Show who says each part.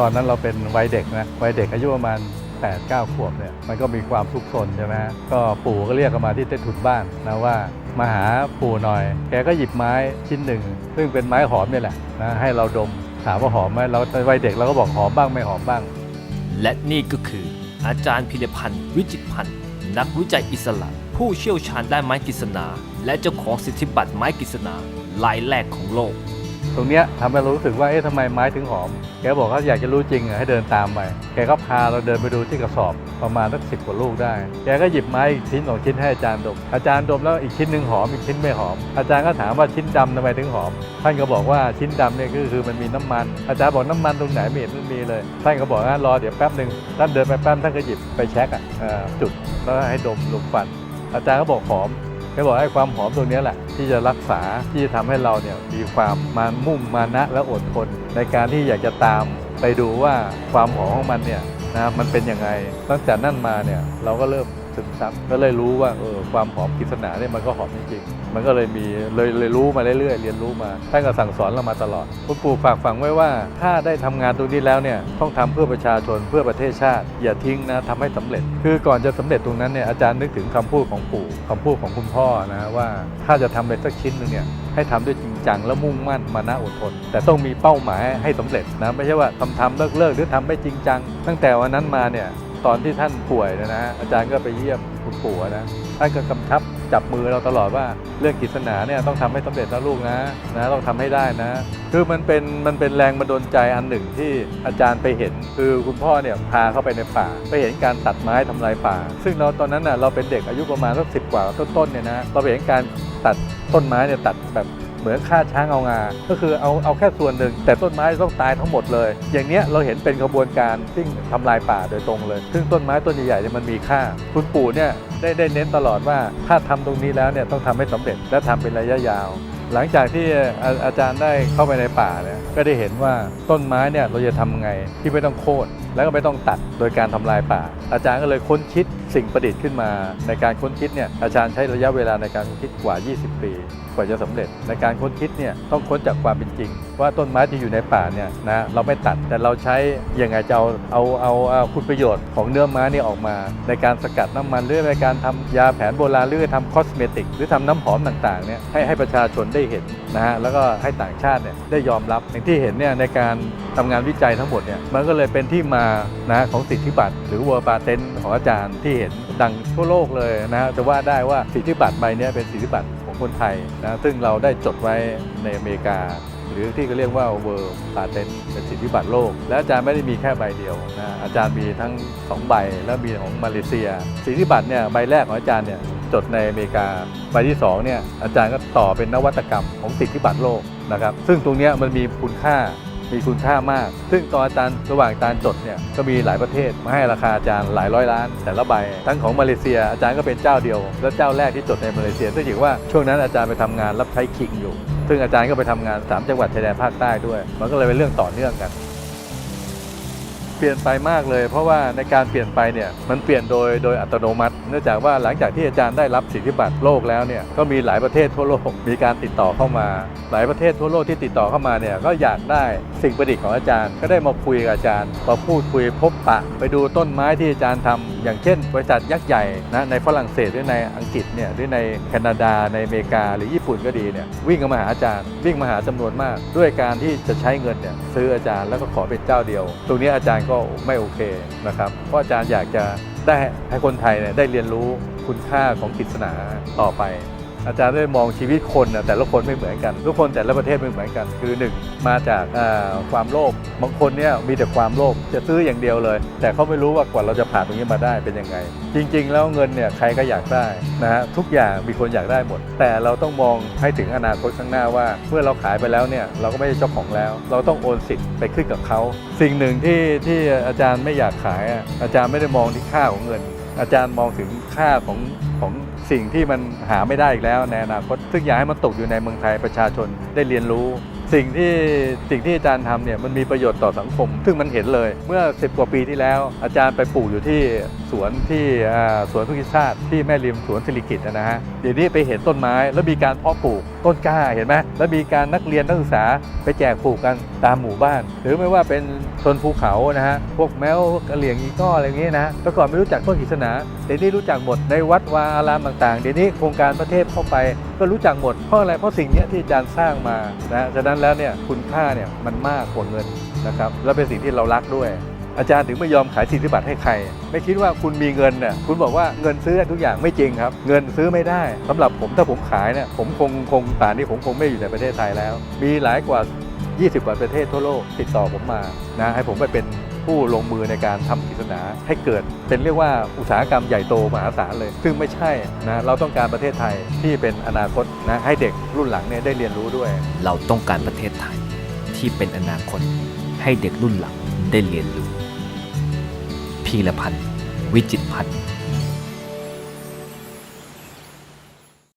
Speaker 1: ตอนนั้นเราเป็นวัยเด็กนะวัยเด็กอายุประมาณ8 9 ขวบเนี่ยมันก็มีความทุกข์ซนใช่ไหมฮะก็ปู่ก็เรียกกันมาที่เต้นถุนบ้านนะว่ามาหาปู่หน่อย แกก็หยิบไม้ชิ้นหนึ่ง ซึ่งเป็นไม้หอมเนี่ยแหละนะให้เราดมถามว่าหอมไหมเราวัยเด็กเราก็บอกหอมบ้างไม่หอมบ้าง
Speaker 2: และนี่ก็คือ อาจารย์พิรพันธ์วิจิตพันธ์นักวิจัยอิสระผู้เชี่ยวชาญด้านไม้กฤษณาและเจ้าของสิทธิบัตรไม้กฤษณารายแรกของโลก
Speaker 1: ตรงเนี้ยทำให้เรารู้สึกว่าเอ๊ะทำไมไม้ถึงหอม แกบอกเขาอยากจะรู้จริงอะให้เดินตามไป แกก็พาเราเดินไปดูที่กระสอบประมาณสักสิบกว่าลูกได้ แกก็หยิบไม้อีกชิ้นสองชิ้นให้อาจารย์ดม อาจารย์ดมแล้วอีกชิ้นหนึ่งหอมอีกชิ้นไม่หอม อาจารย์ก็ถามว่าชิ้นดำทำไมถึงหอม ท่านก็บอกว่าชิ้นดำเนี่ยก็คือมันมีน้ำมัน อาจารย์บอกน้ำมันตรงไหนไม่เห็นมันมีเลย ท่านก็บอกว่ารอเดี๋ยวแป๊บหนึ่งท่านเดินไปแป๊บท่านก็หยิบไปเช็คอะจุดแล้วให้ดมลมฟัน อาจารย์ก็บอกหอม กบอกให้ความหอมตรงนี้แหละ ที่จะรักษาที่จะทำให้เราเนี่ยมีความมามุ่งมานะและอดทน ในการที่อยากจะตามไปดูว่าความหอมของมันเนี่ยนะมันเป็นยังไงตั้งแต่นั่นมาเนี่ยเราก็เริ่ม ซึมซับก็เลยรู้ว่าเออความหอมกฤษณาเนี่ยมันก็หอมจริงๆมันก็เลยมีเลยเลยรู้มาเรื่อยๆเรียนรู้มาท่านก็สั่งสอนเรามาตลอดคุณปู่ฝากฝังไว้ว่า ถ้าได้ทำงานตรงนี้แล้วเนี่ยต้องทำเพื่อประชาชนเพื่อประเทศชาติ อย่าทิ้งนะทำให้สำเร็จ คือก่อนจะสำเร็จตรงนั้นเนี่ยอาจารย์นึกถึงคำพูดของปู่คำพูดของคุณพ่อนะว่าถ้าจะทำอะไรสักชิ้นหนึ่งเนี่ยให้ทำด้วยจริงจังและมุ่งมั่นมานะอดทน แต่ต้องมีเป้าหมายให้สำเร็จนะไม่ใช่ว่าทำทำเลิกเลิกหรือทำไม่จริงจัง ตั้งแต่วันนั้นมาเนี่ย ตอนที่ท่านป่วยนะฮะอาจารย์ก็ไปเยี่ยมคุณปู่นะท่านก็กำชับจับมือเราตลอดว่าเรื่องกิจสนาเนี่ยต้องทำให้สำเร็จนะลูกนะนะต้องทำให้ได้นะ คือมันเป็นมันเป็นแรงบันดาลใจอันหนึ่งที่อาจารย์ไปเห็น คือคุณพ่อเนี่ยพาเข้าไปในป่า ไปเห็นการตัดไม้ทำลายป่า ซึ่งเราตอนนั้นน่ะเราเป็นเด็กอายุประมาณสักสิบกว่าต้นๆเนี่ยนะเราไปเห็นการตัดต้นไม้เนี่ยตัดแบบ เหมือนฆ่าช้างเอางา ก็คือเอาเอาแค่ส่วนหนึ่ง แต่ต้นไม้ต้องตายทั้งหมดเลย อย่างเนี้ยเราเห็นเป็นขบวนการที่ทำลายป่าโดยตรงเลย ซึ่งต้นไม้ต้นใหญ่ๆเนี่ยมันมีค่า คุณปู่เนี่ยได้ได้เน้นตลอดว่าถ้าทำตรงนี้แล้วเนี่ยต้องทำให้สำเร็จและทำเป็นระยะยาว หลังจากที่อาอาจารย์ได้เข้าไปในป่าเนี่ยก็ได้เห็นว่าต้นไม้เนี่ยเราจะทำไงที่ไม่ต้องโค่น แล้วก็ไม่ต้องตัดโดยการทำลายป่า อาจารย์ก็เลยค้นคิดสิ่งประดิษฐ์ขึ้นมา ในการค้นคิดเนี่ยอาจารย์ใช้ระยะเวลาในการค้นคิดกว่า 20 ปี กว่าจะสำเร็จ ในการค้นคิดเนี่ยต้องค้นจากความเป็นจริง ว่าต้นไม้ที่อยู่ในป่าเนี่ยนะเราไม่ตัดแต่เราใช้ยังไงจะเอาเอาเอาเอาคุณประโยชน์ของเนื้อไม้นี่ออกมา ในการสกัดน้ำมันหรือในการทำยาแผนโบราณหรือทำคอสเมติก หรือทำน้ำหอมต่างๆเนี่ยให้ให้ประชาชนได้เห็นนะฮะแล้วก็ให้ต่างชาติเนี่ยได้ยอมรับอย่างที่เห็นเนี่ยในการทำงานวิจัยทั้งหมดเนี่ยมันก็เลยเป็นที่มานะของสิทธิบัตรหรือวอร์ปาเตนของอาจารย์ที่เห็นดังทั่วโลกเลยนะจะว่าได้ว่าสิทธิบัตรใบนี้เป็นสิทธิบัตรของคนไทยนะซึ่งเราได้จดไว้ในอเมริกาหรือที่เขาเรียกว่าเวอร์ปาเตนเป็นสิทธิบัตรโลก และอาจารย์ไม่ได้มีแค่ใบเดียวนะอาจารย์มีทั้ง 2 ใบ และมีของมาเลเซีย สิทธิบัตรเนี่ยใบแรกของอาจารย์เนี่ยจดในอเมริกา ใบที่2เนี่ยอาจารย์ก็ต่อเป็นนวัตกรรมของสิทธิบัตรโลกนะครับซึ่งตรงนี้มันมีคุณค่า มีคุณค่ามาก ซึ่งตอนอาจารย์ระหว่างอาจารย์จดเนี่ยก็มีหลายประเทศมาให้ราคาอาจารย์หลายร้อยล้าน แต่ละใบ ทั้งของมาเลเซียอาจารย์ก็เป็นเจ้าเดียว และเจ้าแรกที่จดในมาเลเซียซึ่งถือว่าช่วงนั้นอาจารย์ไปทำงานรับใช้คิงอยู่ ซึ่งอาจารย์ก็ไปทำงาน 3 จังหวัดชายแดนภาคใต้ด้วย มันก็เลยเป็นเรื่องต่อเนื่องกัน เปลี่ยนไปมากเลย เพราะว่าในการเปลี่ยนไปเนี่ยมันเปลี่ยนโดยโดยอัตโนมัติ เนื่องจากว่าหลังจากที่อาจารย์ได้รับสิทธิบัตรโลกแล้วเนี่ยก็มีหลายประเทศทั่วโลกมีการติดต่อเข้ามา หลายประเทศทั่วโลกที่ติดต่อเข้ามาเนี่ยก็อยากได้สิ่งประดิษฐ์ของอาจารย์ ก็ได้มาคุยกับอาจารย์มาพูดคุยพบปะ ไปดูต้นไม้ที่อาจารย์ทำ อย่างเช่น บริษัทยักษ์ใหญ่นะในฝรั่งเศสหรือในอังกฤษเนี่ยหรือในแคนาดาในอเมริกาหรือญี่ปุ่นก็ดีเนี่ยวิ่งมาหาอาจารย์ วิ่งมาหาจำนวนมาก ด้วยการที่จะใช้เงินเนี่ยซื้ออาจารย์แล้วก็ขอเป็นเจ้าเดียว ตรงนี้อาจารย์ก็ไม่โอเคนะครับเพราะอาจารย์อยากจะได้ให้คนไทยเนี่ยได้เรียนรู้คุณค่าของกิจสนาต่อไป อาจารย์ได้มองชีวิตคนนะแต่ละคนไม่เหมือนกัน ทุกคนแต่ละประเทศไม่เหมือนกัน คือหนึ่งมาจากความโลภบางคนเนี่ยมีแต่ความโลภจะซื้ออย่างเดียวเลย แต่เขาไม่รู้ว่ากว่าเราจะผ่านตรงนี้มาได้เป็นยังไง จริง ๆ แล้วเงินเนี่ยใครก็อยากได้นะฮะทุกอย่างมีคนอยากได้หมด แต่เราต้องมองให้ถึงอนาคตข้างหน้าว่า เมื่อเราขายไปแล้วเนี่ยเราก็ไม่ใช่เจ้าของแล้ว เราต้องโอนสิทธิ์ไปขึ้นกับเขาสิ่งหนึ่งที่ที่อาจารย์ไม่อยากขายอะอาจารย์ไม่ได้มองที่ค่าของเงิน อาจารย์มองถึงค่าของของสิ่งที่มันหาไม่ได้อีกแล้วในอนาคตซึ่งอยากให้มันตกอยู่ในเมืองไทยประชาชนได้เรียนรู้ สิ่งที่สิ่งที่อาจารย์ทำเนี่ยมันมีประโยชน์ต่อสังคม ซึ่งมันเห็นเลย เมื่อ 10 กว่าปีที่แล้ว อาจารย์ไปปลูกอยู่ที่สวนที่สวนพฤกษชาติที่แม่ริมสวนสิริกิตนะฮะเดี๋ยวนี้ไปเห็นต้นไม้แล้วมีการเพาะปลูกต้นกล้าเห็นไหมแล้วมีการนักเรียนนักศึกษาไปแจกปลูกกันตามหมู่บ้าน หรือไม่ว่าเป็นชนภูเขานะฮะพวกแมวกระเหลี่ยงอีก้ออะไรอย่างเงี้ยนะแต่ก่อนไม่รู้จักต้นกฤษณาเดี๋ยวนี้รู้จักหมดในวัดวาอารามต่างๆ เดี๋ยวนี้โครงการประเทศเข้าไปก็รู้จักหมดเพราะอะไรเพราะสิ่งนี้ที่อาจารย์สร้างมานะฉะนั้นแล้วเนี่ยคุณค่าเนี่ยมันมากกว่าเงินนะครับและเป็นสิ่งที่เรารักด้วย อาจารย์ถึงไม่ยอมขายสิทธิบัตรให้ใคร ไม่คิดว่าคุณมีเงินเนี่ยคุณบอกว่าเงินซื้อได้ทุกอย่างไม่จริงครับ เงินซื้อไม่ได้สำหรับผมถ้าผมขายเนี่ยผมคงคงป่านนี้ผมคงไม่อยู่ในประเทศไทยแล้ว มีหลายกว่า 20 กว่าประเทศทั่วโลกติดต่อผมมานะให้ผมไปเป็นผู้ลงมือในการทำกิจนาให้เกิด เป็นเรียกว่าอุตสาหกรรมใหญ่โตมหาศาลเลย ซึ่งไม่ใช่นะเราต้องการประเทศไทยที่เป็นอนาคตนะให้เด็กรุ่นหลังเนี่ยได้เรียนรู้ด้วย
Speaker 2: เราต้องการประเทศไทยที่เป็นอนาคต ให้เด็กรุ่นหลังได้เรียนรู้พีรพันธ์ วิจิตรพันธ์